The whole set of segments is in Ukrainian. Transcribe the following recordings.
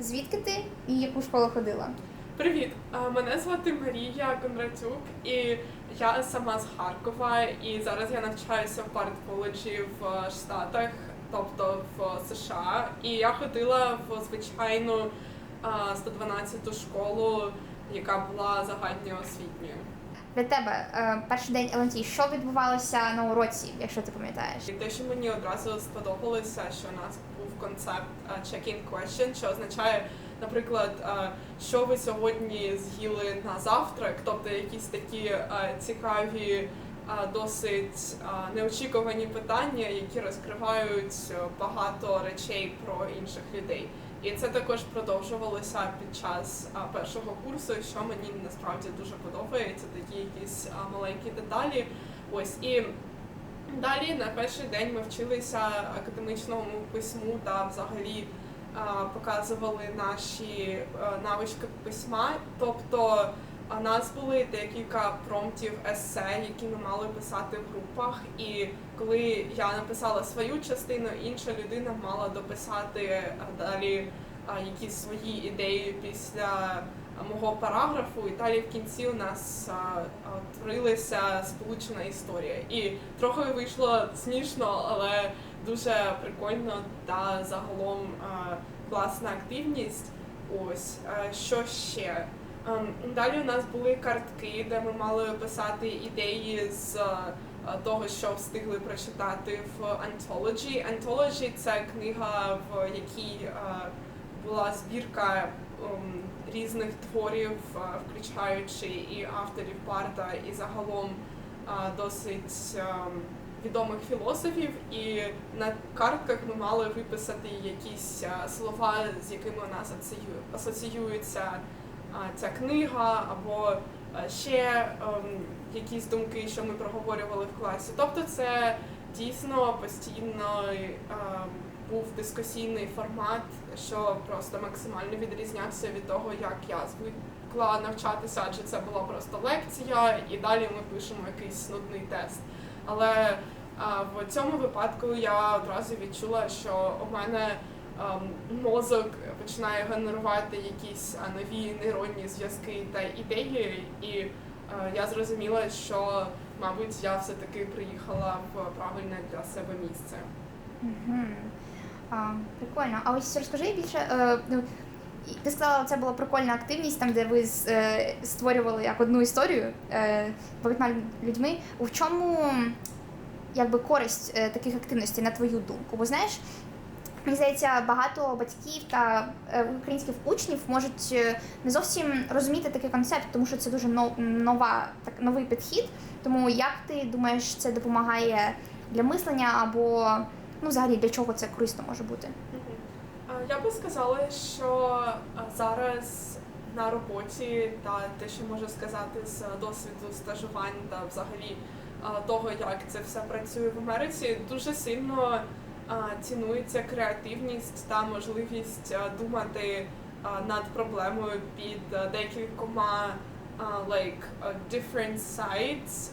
Звідки ти і яку школу ходила? Привіт, мене звати Марія Кондратюк, і я сама з Харкова. І зараз я навчаюся в Парт коледжі в е, Штатах, тобто в США. І я ходила в звичайну а, 112 школу, яка була загальноосвітньою. Для тебе е, перший день ЛНТ, що відбувалося на уроці, якщо ти пам'ятаєш? І те, що мені одразу сподобалося, що у нас концепт а, check-in question, що означає, наприклад, що ви сьогодні з'їли на завтрак, тобто якісь такі цікаві, досить неочікувані питання, які розкривають багато речей про інших людей. І це також продовжувалося під час першого курсу, що мені насправді дуже подобається, такі якісь маленькі деталі. Ось і Далі на перший день ми вчилися академічному письму та взагалі показували наші а, навички письма. Тобто у нас були декілька промптів есе, які ми мали писати в групах. І коли я написала свою частину, інша людина мала дописати далі якісь свої ідеї після мого параграфу, і далі в кінці у нас творилася сполучена історія. І трохи вийшло смішно, але дуже прикольно та загалом а, класна активність. Ось що ще. Ем, Далі у нас були картки, де ми мали писати ідеї з того, що встигли прочитати в Anthology. Anthology – це книга, в якій була збірка ем, різних творів, а, включаючи і авторів Парта, і загалом а, досить ем, відомих філософів. І на картках ми мали виписати якісь а, слова, з якими у нас асоціює- асоціюється ця книга, або ще ем, якісь думки, що ми проговорювали в класі. Тобто, це дійсно постійно був дискусійний формат, що просто максимально відрізнявся від того, як я звикла навчатися, адже це була просто лекція, і далі ми пишемо якийсь нудний тест. Але в цьому випадку я одразу відчула, що у мене ем, мозок починає генерувати якісь нові нейронні зв'язки та ідеї, і е, я зрозуміла, що, мабуть, я все-таки приїхала в правильне для себе місце. Угу. А, прикольно. А ось розкажи більше. Е, ну, ти сказала, це була прикольна активність, там, де ви е, створювали як одну історію е, багатьма людьми. В чому якби користь таких активностей, на твою думку? Бо знаєш, мені здається, багато батьків та українських учнів можуть не зовсім розуміти такий концепт, тому що це дуже нова, так, новий підхід. Тому як ти думаєш, це допомагає для мислення або ну, взагалі для чого це корисно може бути? Я би сказала, що зараз на роботі та те, що можу сказати з досвіду стажувань та взагалі того, як це все працює в Америці, дуже сильно цінується креативність та можливість думати над проблемою під декількома like different sides.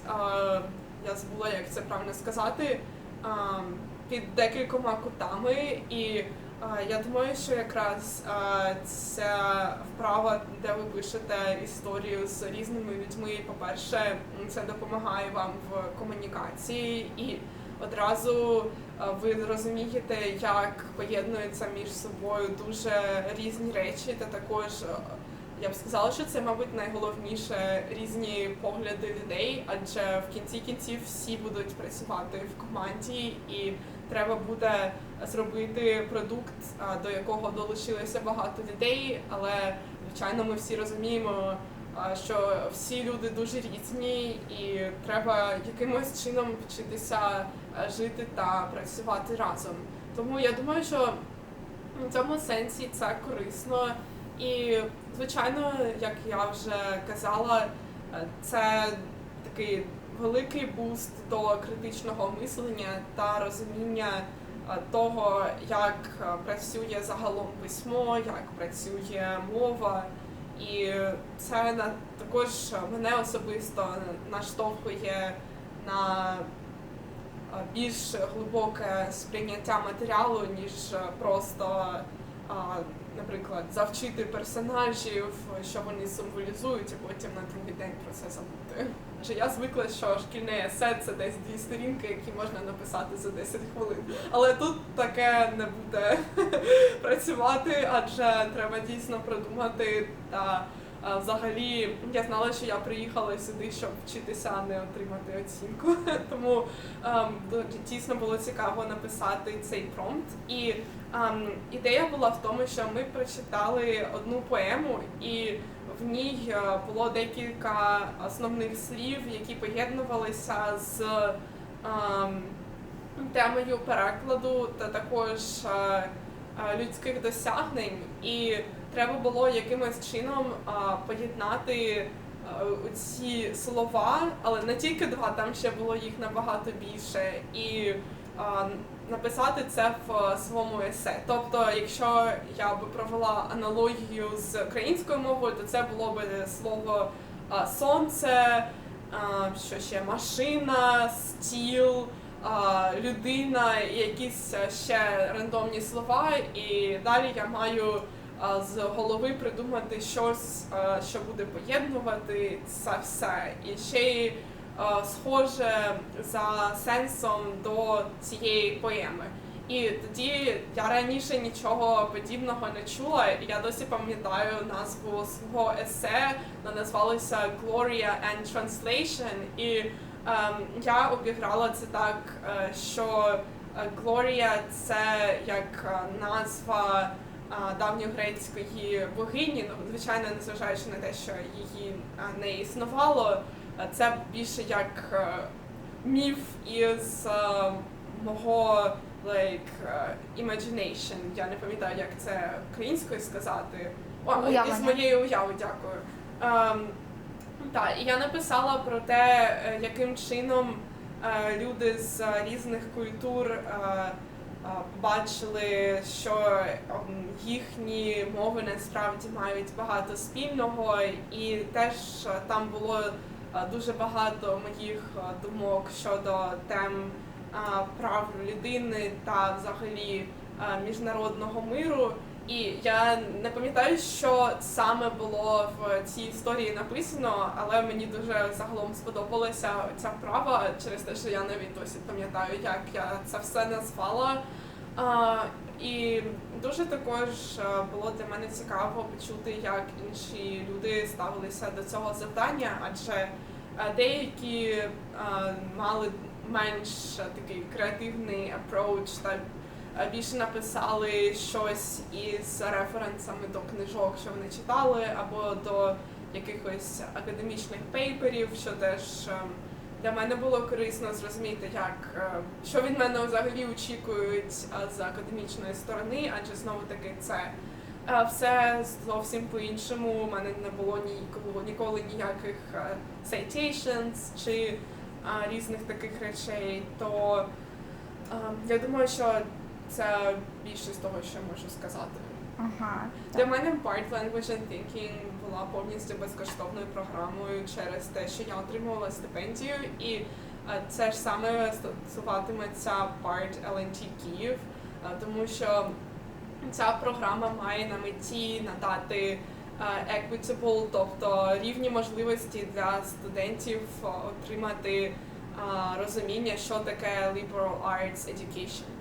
Я забула, як це правильно сказати. Під декількома кутами, і а, я думаю, що якраз а, ця вправа, де ви пишете історію з різними людьми, по-перше, це допомагає вам в комунікації, і одразу ви розумієте, як поєднуються між собою дуже різні речі, та також. Я б сказала, що це, мабуть, найголовніше різні погляди людей, адже в кінці кінців всі будуть працювати в команді, і треба буде зробити продукт, до якого долучилося багато людей. Але звичайно, ми всі розуміємо, що всі люди дуже різні, і треба якимось чином вчитися жити та працювати разом. Тому я думаю, що в цьому сенсі це корисно. І, звичайно, як я вже казала, це такий великий буст до критичного мислення та розуміння е, того, як е, працює загалом письмо, як працює мова. І це на також мене особисто наштовхує на е, більш глибоке сприйняття матеріалу, ніж просто наприклад, завчити персонажів, що вони символізують, і потім на другий день про це забути. Адже я звикла, що шкільне есе це десь дві сторінки, які можна написати за 10 хвилин. Але тут таке не буде працювати, адже треба дійсно продумати та а, взагалі я знала, що я приїхала сюди, щоб вчитися, а не отримати оцінку. Тому ем, дійсно було цікаво написати цей промпт. І ем, ідея була в тому, що ми прочитали одну поему, і в ній е, було декілька основних слів, які поєднувалися з ем, темою перекладу та також е, е, людських досягнень. І треба було якимось чином поєднати ці слова, але не тільки два, там ще було їх набагато більше. І а, написати це в е, своєму есе. Тобто, якщо я би провела аналогію з українською мовою, то це було б слово сонце, що ще машина, стіл. Людина і якісь е, ще рандомні слова, і далі я маю з голови придумати щось, що буде поєднувати це все. І ще схоже за сенсом до цієї поеми. І тоді я раніше нічого подібного не чула, я досі пам'ятаю назву свого есе, вона називалася Gloria and Translation. І ем, я обіграла це так, е, що е, Gloria це як е, назва давньогрецької богині, ну звичайно, незважаючи на те, що її не існувало, це більше як е, міф із е, мого like, е, imagination. Я не пам'ятаю, як це українською сказати. О, із моєї уяви, дякую. Ем, так, і я написала про те, яким чином люди з різних культур побачили, що ем, їхні мови насправді мають багато спільного, і теж там було дуже багато моїх е, думок щодо тем е, прав людини та взагалі е, міжнародного миру. І я не пам'ятаю, що саме було в цій історії написано, але мені дуже загалом сподобалася ця вправа через те, що я навіть досі пам'ятаю, як я це все назвала. І дуже також е, було для мене цікаво почути, як інші люди ставилися до цього завдання, адже е, деякі е, мали менш такий креативний approach та більше написали щось із референсами до книжок, що вони читали, або до якихось академічних пейперів, що теж е, для мене було корисно зрозуміти, як е, що від мене взагалі очікують е, з академічної сторони, адже знову таки це е, все зовсім по-іншому. У мене не було ніколи, ніколи ніяких citations чи різних таких речей. То я думаю, що це більшість того, що я можу сказати. Ага. Для мене Part Language and Thinking була повністю безкоштовною програмою через те, що я отримувала стипендію, і е, це ж саме стосуватиметься Part LNT Київ, е, тому що ця програма має на меті надати е, equitable, тобто рівні можливості для студентів отримати розуміння, що таке liberal arts education.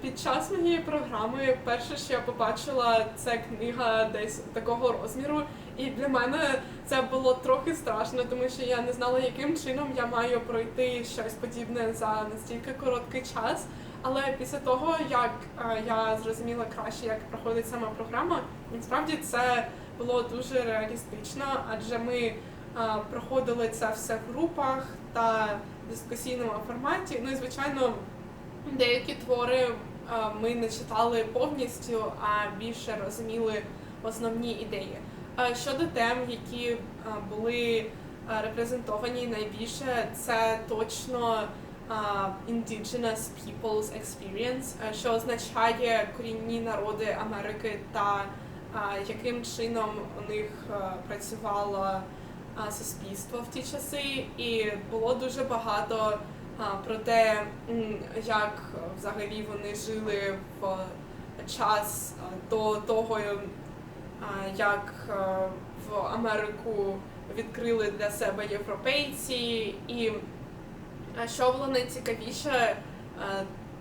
Під час моєї програми перше, що я побачила, це книга десь такого розміру. І для мене це було трохи страшно, тому що я не знала, яким чином я маю пройти щось подібне за настільки короткий час. Але після того, як е, я зрозуміла краще, як проходить сама програма, насправді це було дуже реалістично, адже ми е, проходили це все в групах та дискусійному форматі. Ну і звичайно, Деякі твори е, ми не читали повністю, а більше розуміли основні ідеї. Е, Щодо тем, які е, були репрезентовані найбільше, це точно Indigenous People's Experience, що означає корінні народи Америки та яким чином у них працювало суспільство в ті часи. І було дуже багато про те, як е, взагалі вони жили в час до того, як в Америку відкрили для себе європейці, і що було найцікавіше,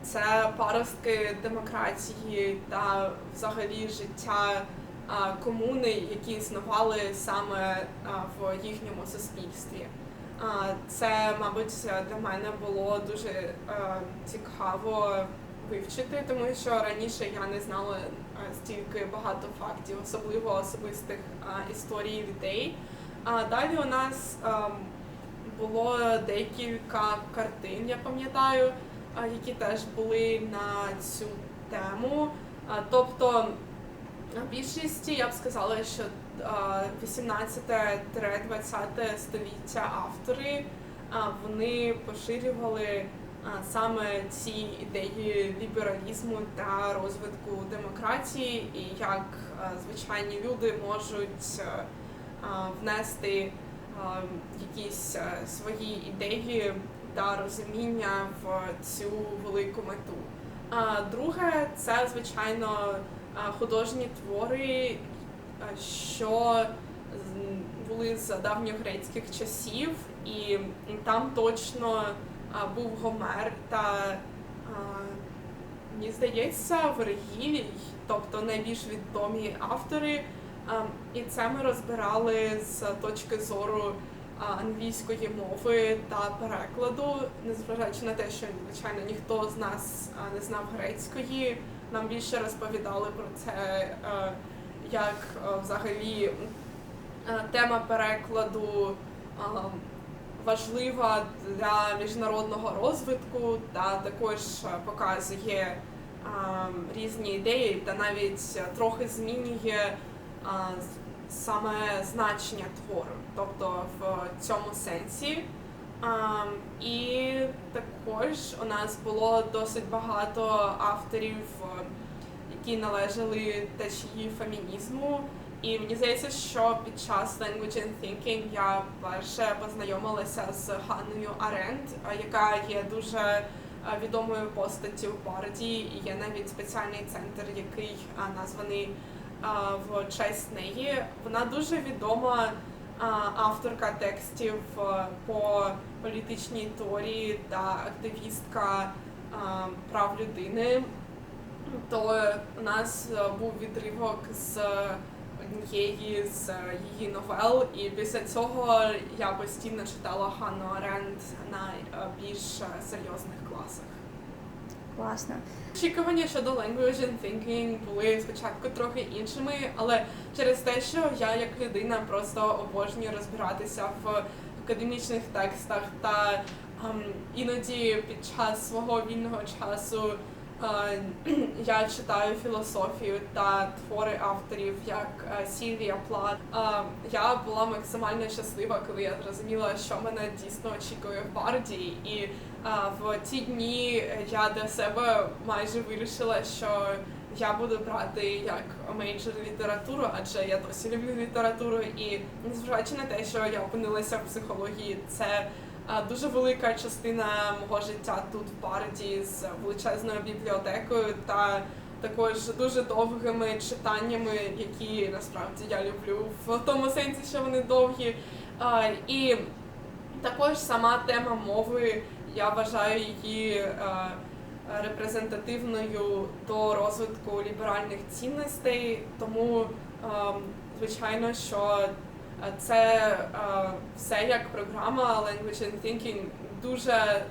це паростки демократії та взагалі життя комуни, які існували саме в їхньому суспільстві. Це, мабуть, для мене було дуже е, цікаво вивчити, тому що раніше я не знала е, стільки багато фактів, особливо особистих е, історій людей. А далі у нас ем, було декілька картин, я пам'ятаю, які теж були на цю тему. Тобто а, більшість, я б сказала, що 18-20 століття автори вони поширювали саме ці ідеї лібералізму та розвитку демократії, і як звичайні люди можуть внести якісь свої ідеї та розуміння в цю велику мету. А друге, це звичайно художні твори, що були з давньогрецьких часів, і там точно був Гомер та мені здається, Вергілій, тобто найбільш відомі автори. І це ми розбирали з точки зору англійської мови та перекладу, незважаючи на те, що звичайно ніхто з нас не знав грецької. Нам більше розповідали про це, е, як е, взагалі е, тема перекладу е, важлива для міжнародного розвитку та також показує різні ідеї та навіть трохи змінює саме значення твору, тобто в цьому сенсі. Ем, і також у нас було досить багато авторів, які належали течії фемінізму. І мені здається, що під час Language and Thinking я перше познайомилася з Ганною Аренд, е, яка є дуже е, відомою постаттю в Барді, і є навіть спеціальний центр, який е, названий в честь неї. Вона дуже відома авторка текстів по політичній теорії та активістка прав людини. То у нас е, був відривок з однієї з е, її новел, і після цього я постійно читала Ханну Аренд на е, більш е, серйозних класах. Класно. Очікування щодо language and thinking були спочатку трохи іншими, але через те, що я як людина просто обожнюю розбиратися в академічних текстах та ем, іноді під час свого вільного часу е, я читаю філософію та твори авторів, як е, Сільвія Плат. Е, я була максимально щаслива, коли я зрозуміла, що мене дійсно очікує в Барді, і в ті дні я для себе майже вирішила, що я буду брати як мейджор літературу, адже я досі люблю літературу, і незважаючи на те, що я опинилася в психології, це дуже велика частина мого життя тут в Барді з величезною бібліотекою та також дуже довгими читаннями, які насправді я люблю в тому сенсі, що вони довгі. І також сама тема мови, я вважаю її репрезентативною до розвитку ліберальних цінностей, тому е, звичайно, що це е, все як програма Language and Thinking дуже е,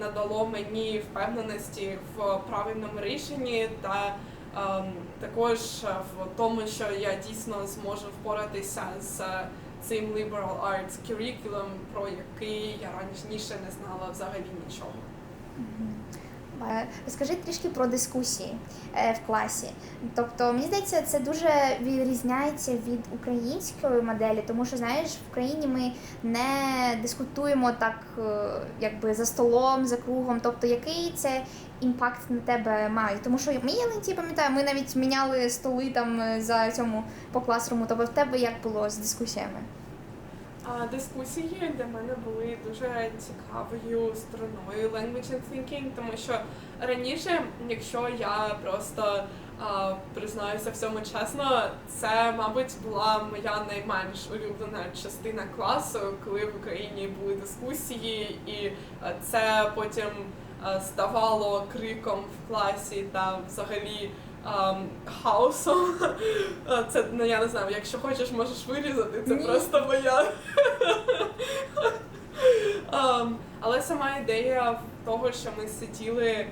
надало мені впевненості в правильному рішенні та ем, також в тому, що я дійсно зможу впоратися з цим liberal arts curriculum, про який я раніше не знала взагалі нічого. Е, Розкажи трішки про дискусії е, в класі. Тобто, мені здається, це дуже відрізняється від української моделі, тому що знаєш, в Україні ми не дискутуємо так, е, якби за столом, за кругом. Тобто, який це імпакт на тебе має? Тому що ми Ленті, пам'ятаю, ми навіть міняли столи там за цьому по класруму. Тобто, в тебе як було з дискусіями? Дискусії для мене були дуже цікавою стороною language and thinking, тому що раніше, якщо я просто а, признаюся всьому чесно, це, мабуть, була моя найменш улюблена частина класу, коли в Україні були дискусії, і це потім а, ставало криком в класі та взагалі. Хаосом. Це ну я не знаю, якщо хочеш, можеш вирізати. Це Ні. просто моя. Ам, але сама ідея того, що ми сиділи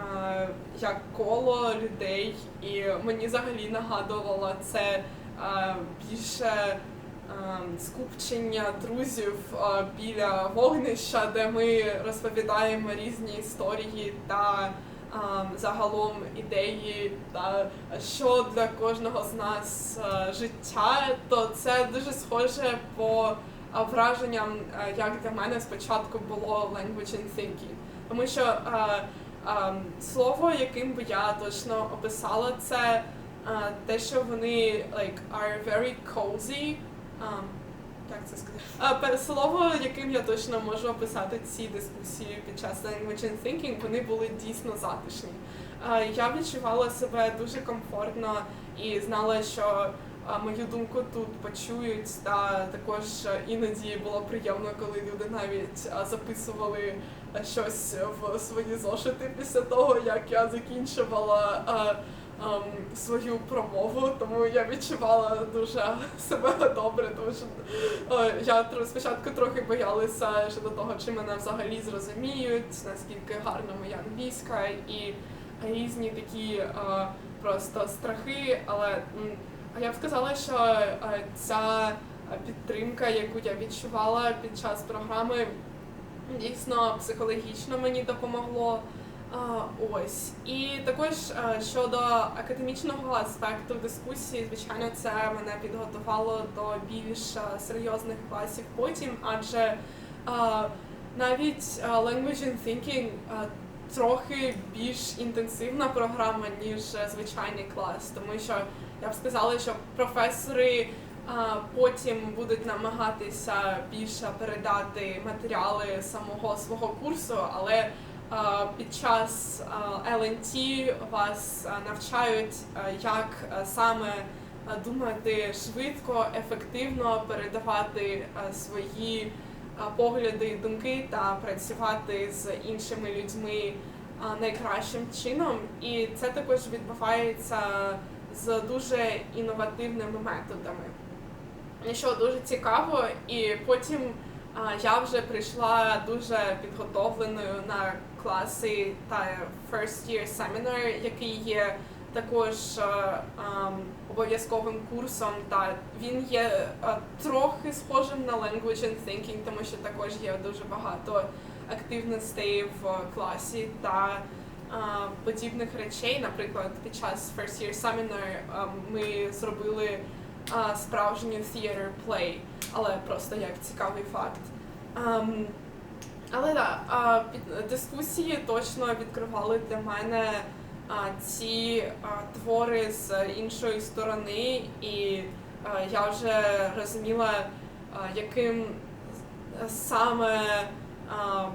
а, як коло людей, і мені взагалі нагадувало це а, більше а, скупчення друзів біля вогнища, де ми розповідаємо різні історії та загалом ідеї та що для кожного з нас життя, то це дуже схоже по враженням, як для мене спочатку було language and thinking. Тому що слово, яким би я точно описала, це те, що вони like, are very cozy. Як це сказати? Слово, яким я точно можу описати ці дискусії під час language and thinking, вони були дійсно затишні. Я відчувала себе дуже комфортно і знала, що мою думку тут почують, та також іноді було приємно, коли люди навіть записували щось в свої зошити після того, як я закінчувала ем, свою промову, тому я відчувала дуже себе добре, тому що е, я спочатку трохи боялася щодо того, чи мене взагалі зрозуміють, наскільки гарна моя англійська і різні такі е, просто страхи, але я б сказала, що е, ця підтримка, яку я відчувала під час програми, дійсно психологічно мені допомогло. Ось. І також е, щодо академічного аспекту дискусії, звичайно, це мене підготувало до більш е, серйозних класів потім, адже е, навіть language and thinking трохи більш інтенсивна програма, ніж звичайний клас, тому що я б сказала, що професори потім будуть намагатися більше передати матеріали самого свого курсу, але під час LNT вас навчають, як саме думати швидко, ефективно передавати свої погляди думки та працювати з іншими людьми найкращим чином. І це також відбувається з дуже інновативними методами. Що дуже цікаво, і потім я вже прийшла дуже підготовленою на класи та first year seminar, який є також а, ам, обов'язковим курсом, та він є а, трохи схожим на language and thinking, тому що також є дуже багато активностей в класі та а, подібних речей. Наприклад, під час first year seminar а, ми зробили а, справжню theater play, але просто як цікавий факт. Ам, але так, а, під- дискусії точно відкривали для мене а, ці а, твори з іншої сторони, і а, я вже розуміла, а, яким саме ам,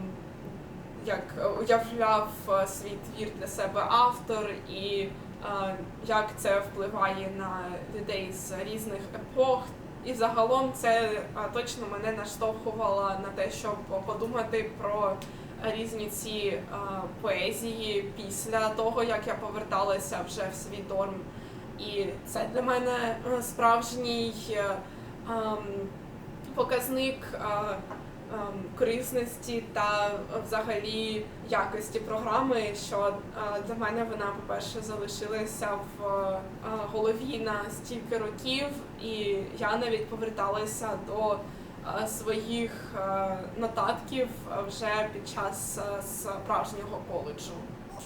як уявляв свій твір для себе автор, і як це впливає на людей з різних епох. І загалом це е, точно мене наштовхувало на те, щоб подумати про різні ці е, поезії після того, як я поверталася вже в свій дорм. І це для мене е, справжній е, ем, показник е, корисності та взагалі якості програми, що е, для мене вона, по-перше, залишилася в е, голові на стільки років, і я навіть поверталася до е, своїх нотатків вже під час справжнього коледжу.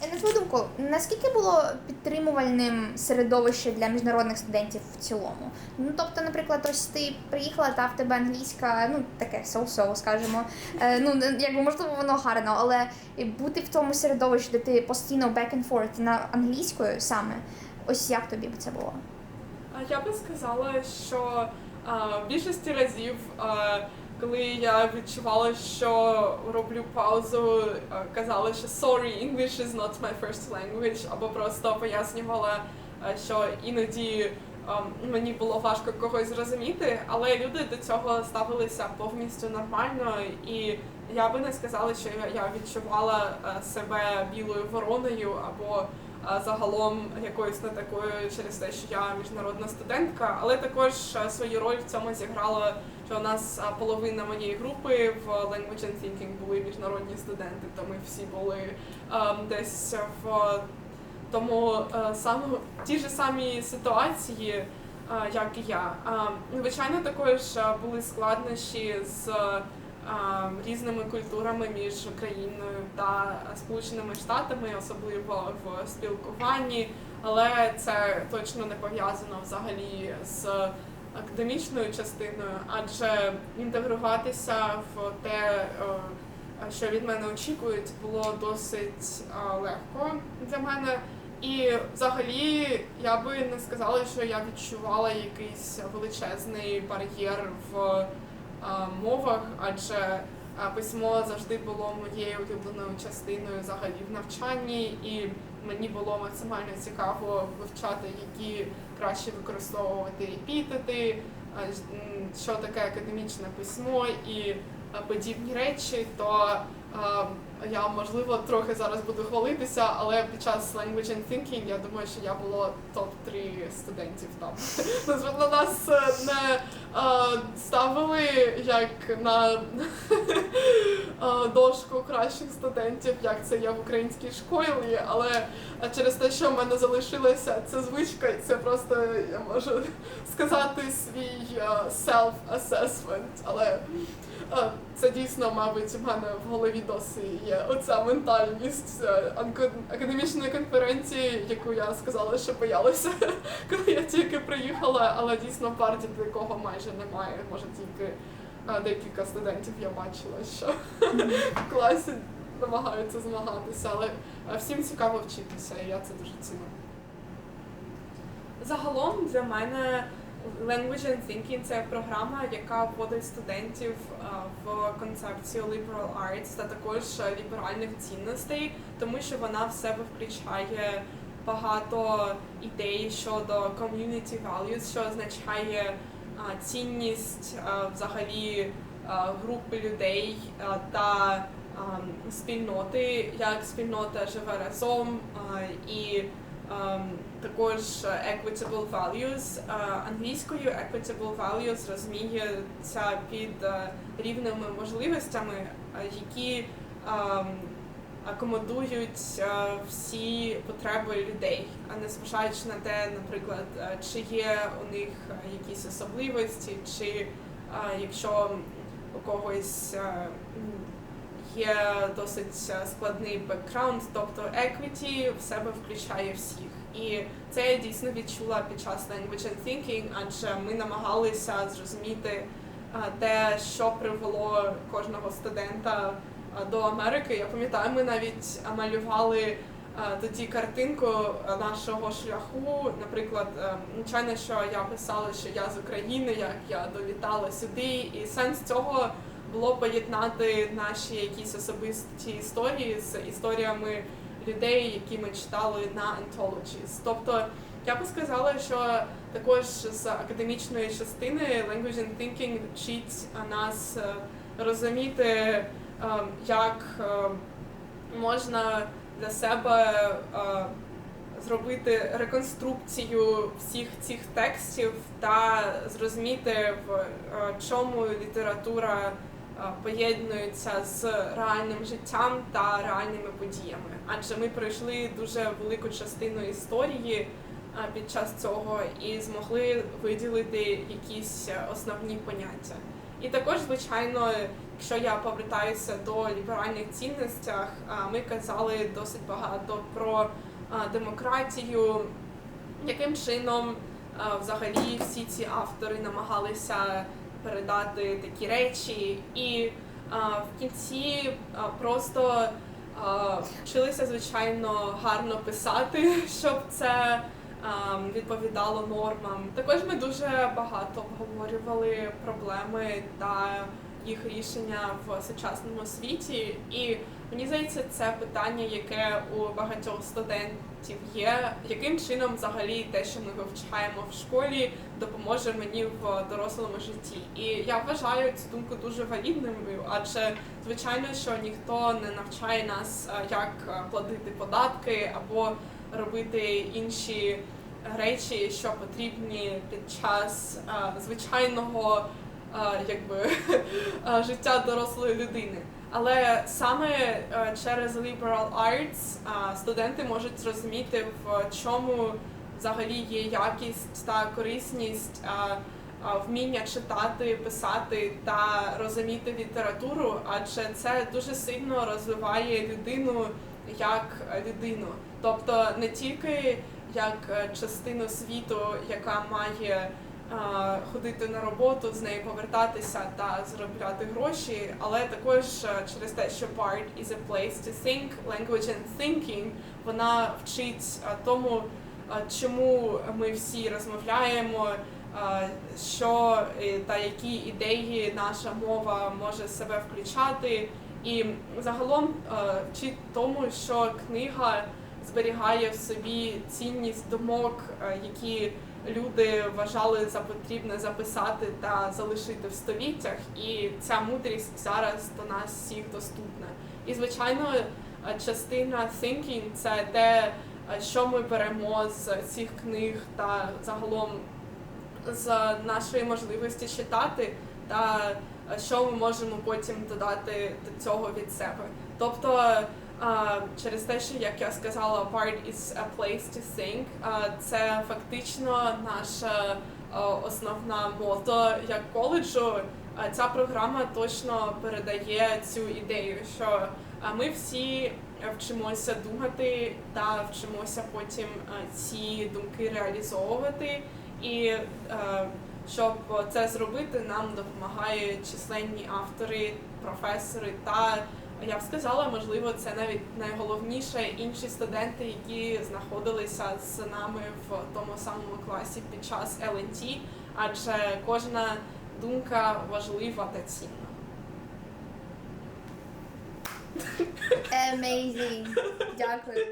Е, На твою думку, наскільки було підтримувальним середовище для міжнародних студентів в цілому? Ну тобто, наприклад, ось ти приїхала, та в тебе англійська, ну таке so-so, скажімо. Е, ну якби можливо воно гарно, але бути в тому середовищі, де ти постійно back and forth на англійською саме, ось як тобі б це було? Я би сказала, що а, в більшості разів а, коли я відчувала, що роблю паузу, е, казала, що sorry, English is not my first language, або просто пояснювала, е, що іноді ем, мені було важко когось зрозуміти, але люди до цього ставилися повністю нормально, і я би не сказала, що я- відчувала е, себе білою вороною або е, загалом якоюсь не такою через те, що я міжнародна студентка, але також е, свою роль в цьому зіграло, що у нас половина моєї групи в Language and Thinking були міжнародні студенти, то ми всі були ем, десь в тому е, саме ті ж самі ситуації, е, як і я. Е, Звичайно, також е, були складнощі з е, різними культурами між Україною та Сполученими Штатами, особливо в спілкуванні, але це точно не пов'язано взагалі з академічною частиною, адже інтегруватися в те, е, що від мене очікують, було досить е, легко для мене. І взагалі я би не сказала, що я відчувала якийсь величезний бар'єр в е, мовах, адже письмо завжди було моєю улюбленою частиною взагалі в навчанні, і мені було максимально цікаво вивчати, які краще використовувати епітети, е, що таке академічне письмо і е, подібні речі, то я можливо трохи зараз буду хвалитися, але під час Language and Thinking я думаю, що я була топ-3 студентів там. На нас е, не е, ставили як на е, дошку кращих студентів, як це є в українській школі, але через те, що в мене залишилася ця звичка, це просто я можу сказати свій self-assessment, але це дійсно, мабуть, в мене в голові досі є оця ментальність е, академічної конференції, яку я сказала, що боялася, коли я тільки приїхала, але дійсно в парті такого майже немає. Може тільки е, декілька студентів я бачила, що в класі намагаються змагатися, але е, всім цікаво вчитися, і я це дуже ціную. Загалом для мене Language and Thinking – це програма, яка вводить студентів е, в концепцію liberal arts та також ліберальних цінностей, тому що вона в себе включає багато ідей щодо community values, що означає е, цінність е, взагалі групи людей та спільноти, як спільнота живе разом і ем, також equitable values. Е, Англійською equitable values розуміється під е, рівними можливостями, е, які ем, акомодують е, всі потреби людей, а не зважаючи на те, наприклад, е, чи є у них е, якісь особливості, чи е, якщо у когось е, є досить е, складний бекграунд, тобто equity в себе включає всіх. І це я дійсно відчула під час Language and Thinking, адже ми намагалися зрозуміти е, те, що привело кожного студента е, до Америки. Я пам'ятаю, ми навіть малювали е, тоді картинку нашого шляху. Наприклад, звичайно, що я писала, що я з України, як я долітала сюди, і сенс цього було поєднати наші якісь особисті історії з історіями людей, які ми читали на Anthologies. Тобто я би сказала, що також з академічної частини Language and Thinking вчить нас е, розуміти, е, як е, можна для себе зробити реконструкцію всіх цих текстів та зрозуміти, в чому література е, поєднується з реальним життям та реальними подіями. Адже ми пройшли дуже велику частину історії е, під час цього і змогли виділити якісь е, основні поняття. І також, звичайно, якщо я повертаюся до ліберальних цінностях, ми казали досить багато про демократію, яким чином взагалі всі ці автори намагалися передати такі речі, і в кінці просто вчилися звичайно гарно писати, щоб це відповідало нормам. Також ми дуже багато обговорювали проблеми та їх рішення в сучасному світі. І здається, це питання, яке у багатьох студентів є. Яким чином взагалі те, що ми вивчаємо в школі, допоможе мені в дорослому житті? І я вважаю цю думку дуже валідною, адже звичайно, що ніхто не навчає нас, е, як е, платити податки або робити інші речі, що потрібні під час е, звичайного якби, життя дорослої людини. Але саме е, через liberal arts студенти можуть зрозуміти, в чому взагалі є якість та корисність вміння читати, писати та розуміти літературу, адже це дуже сильно розвиває людину як людину. Тобто не тільки як е, частину світу, яка має ходити на роботу, з неї повертатися та заробляти гроші, але також е, через те, що BART is a place to think, language and thinking, вона вчить е, тому, е, чому ми всі розмовляємо, що та які ідеї наша мова може себе включати. І загалом вчить тому, що книга зберігає в собі цінність думок, які люди вважали за потрібне записати та залишити в століттях, і ця мудрість зараз до нас всіх доступна. І звичайно, частина thinking – це те, що ми беремо з цих книг та загалом з нашої можливості читати, та що ми можемо потім додати до цього від себе. Тобто а, через те, що як я сказала, part is a place to think, а, це фактично наша а, основна мото як коледжу. А, Ця програма точно передає цю ідею, що ми всі вчимося думати та вчимося потім ці думки реалізовувати. І е, щоб це зробити, нам допомагають численні автори, професори та я б сказала, можливо, це навіть найголовніше інші студенти, які знаходилися з нами в тому самому класі під час ЛНТ, адже кожна думка важлива та цінна. Amazing. Дякую.